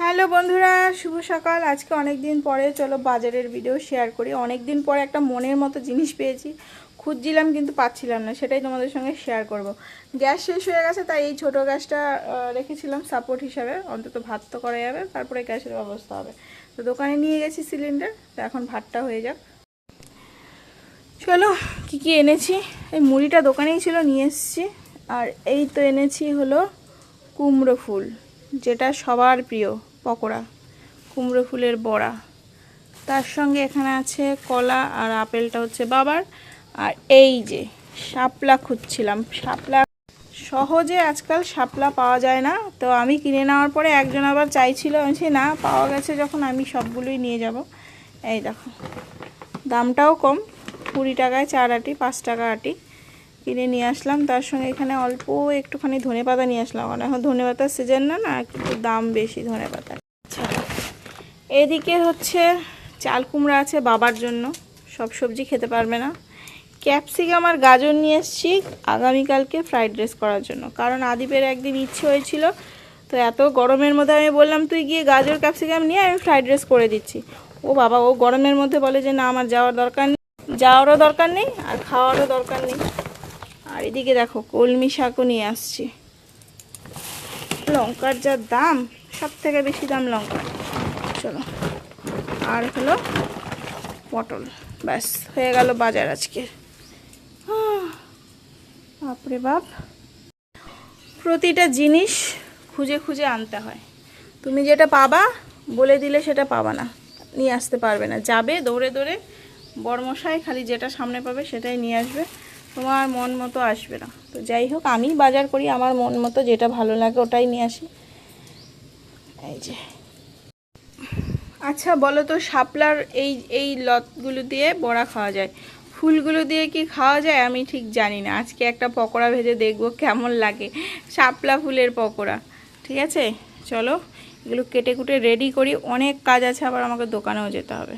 Hello বন্ধুরা, শুভ সকাল। আজকে অনেক দিন পরে চলো বাজারের ভিডিও শেয়ার করি। অনেক দিন পরে একটা মনের মতো জিনিস পেয়েছি। খুঁজছিলাম কিন্তু পাচ্ছিলাম না, সেটাই তোমাদের সঙ্গে শেয়ার করব। গ্যাস শেষ হয়ে গেছে, তাই এই ছোট গ্যাসটা রেখেছিলাম সাপোর্ট হিসাবে। অন্তত ভাত তো করা যাবে, তারপরে গ্যাসের ব্যবস্থা হবে। তো দোকানে নিয়ে গেছি সিলিন্ডার তো এখন ভাতটা হয়ে যাক। চলো, কি কি এনেছি? এই মুড়িটা দোকানেই ছিল, নিয়ে এসেছি। আর এই তো এনেছি হলো কুমড়ো ফুল। যেটা সবার প্রিয়, পকোড়া, কুমড়ো ফুলের বড়া। তার সঙ্গে এখানে আছে কলা আর আপেলটা হচ্ছে বাবার। আর এই যে শাপলা খুঁজছিলাম, শাপলা সহজে আজকাল শাপলা পাওয়া যায় না। তো আমি কিনে নেওয়ার পরে একজন আবার চাইছিল, আমি না, পাওয়া গেছে যখন আমি সবগুলোই নিয়ে যাব। এই দেখো, দামটাও কম, কুড়ি টাকায় চার আটি, পাঁচ টাকা আটি। কিনে নিয়ে আসলাম। তার সঙ্গে এখানে অল্প একটুখানি ধনে পাতা নিয়ে আসলাম। কারণ এখন ধনে পাতার সিজন না না কিন্তু দাম বেশি ধনে পাতার আচ্ছা। এদিকে হচ্ছে চাল কুমড়া আছে বাবার জন্য। সব সবজি খেতে পারবে না। ক্যাপসিকাম আর গাজর নিয়ে এসেছি আগামীকালকে ফ্রাইড রাইস করার জন্য। কারণ আদিপের একদিন ইচ্ছে হয়েছিল তো এত গরমের মধ্যে আমি বললাম তুই গিয়ে গাজর ক্যাপসিকাম নিয়ে আমি ফ্রাইড রাইস করে দিচ্ছি। ও বাবা ও গরমের মধ্যে বলে যে না আমার যাওয়ার দরকার নেই। যাওয়ারও দরকার নেই আর খাওয়ারও দরকার নেই। আর এদিকে দেখো, কলমি শাকও নিয়ে আসছি। লঙ্কার যা দাম সব থেকে বেশি দাম লঙ্কার। চলো। আর হলো পটল। ব্যাস, হয়ে গেল বাজার আজকে। বাপরে বাপ। প্রতিটা জিনিস খুঁজে খুঁজে আনতে হয়। তুমি যেটা পাবা, বলে দিলে সেটা পাবা না। নিয়ে আসতে পারবে না। যাবে দৌড়ে দৌড়ে, বড়মশাই খালি যেটা সামনে পাবে সেটাই নিয়ে আসবে। তোমার মন মতো আসবে না। তো যাই হোক আমি বাজার করি, আমার মন মতো যেটা ভালো লাগে ওটাই নিয়ে আসি। এই যে। আচ্ছা বলো তো, শাপলার এই এই লতগুলো দিয়ে বড়া খাওয়া যায়। ফুলগুলো দিয়ে কি খাওয়া যায়? আমি ঠিক জানি না। আজকে একটা পকোড়া ভেজে দেখব কেমন লাগে। শাপলা ফুলের পকোড়া। ঠিক আছে? চলো, এগুলো কেটে কুটে রেডি করি। অনেক কাজ আছে, আবার আমাকে দোকানেও যেতে হবে।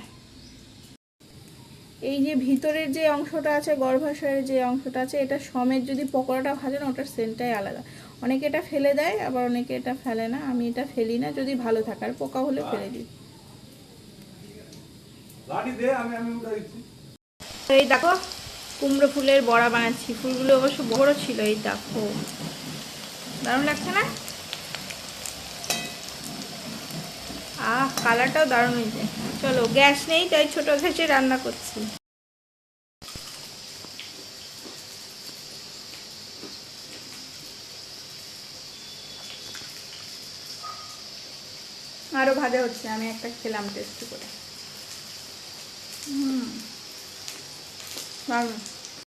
এই যে ভিতরের যে অংশটা আছে গর্ভাশয়ের যে অংশটা আছে এটা সমেত যদি পকোড়াটা ভাজে না ওটার সেন্টটাই আলাদা। অনেকে এটা ফেলে দেয় আবার অনেকে এটা ফেলে না। আমি এটা ফেলি না যদি ভালো থাকে। আর পোকা হলে ফেলে দিই। এই দেখো কুমড়ো ফুলের বড়া বানাচ্ছি। ফুলগুলো অবশ্য বড় ছিল এই দেখো। দারুণ লাগছে না? আহ কালারটাও দারুণ হয়েছে। চলো, গ্যাস নেই, তাই ছোট গ্যাসে রান্না করছি। আরও ভাজা হচ্ছে, আমি একটা খেলাম টেস্ট করে। হুম। দারুণ